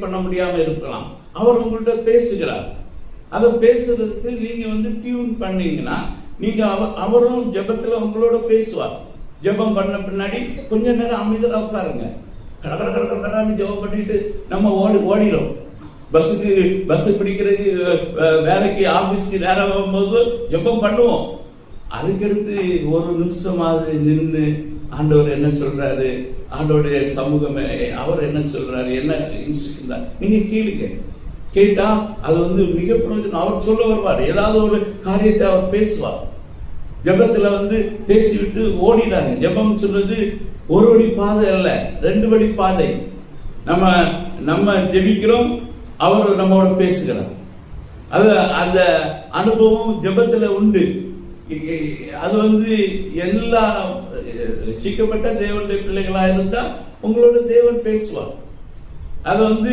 Face பண்ண முடியாம இருக்கலாம். அவர் உங்கள்கிட்ட பேசுகிறார். அதை பேசுறதுக்கு நீங்க வந்து டியூன் பண்ணீங்கன்னா நீங்க அவ- அவரும் ஜெபத்துல உங்களோட பேசுவார். ஜெபம் பண்ண பின்னாடி கொஞ்ச நேரம் அமைதியா உட்காருங்க. கட கட கட ஜெபம் பண்ணிட்டு நம்ம ஓடி ஓடிடும் பஸ்ஸுக்கு பஸ் பிடிக்கிறது வேலைக்கு ஆபீஸ்க்கு நேரம் ஆகும்போது ஜெபம் பண்ணுவோம். அதுக்கடுத்து ஒரு நிமிஷமாவது நின்று ஆண்டவர் என்ன சொல்றாரு? ஆண்டவருடைய சமூகமே அவர் என்ன சொல்றாரு? என்ன இன்ஸ்ட்ரக்ஷன்? தான் நீங்க கேளுங்க. கேட்டா அது வந்து மிக பிரயோஜனம் அவர் சொல்ல வருவார். ஏதாவது ஒரு காரியத்தை அவர் பேசுவார். ஜபத்துல வந்து பேசிவிட்டு ஓடினாங்க ஜபம் சொல்றது ஒரு வழி பாதை அல்ல ரெண்டு வழி பாதை. நம்ம நம்ம ஜெபிக்கிறோம் அவர் நம்மோட பேசுகிறார். அது அந்த அனுபவம் ஜபத்துல உண்டு. அது வந்து எல்லா ரசிக்கப்பட்ட தேவனுடைய பிள்ளைகளாக இருந்தால் உங்களோட தேவன் பேசுவார். அதை வந்து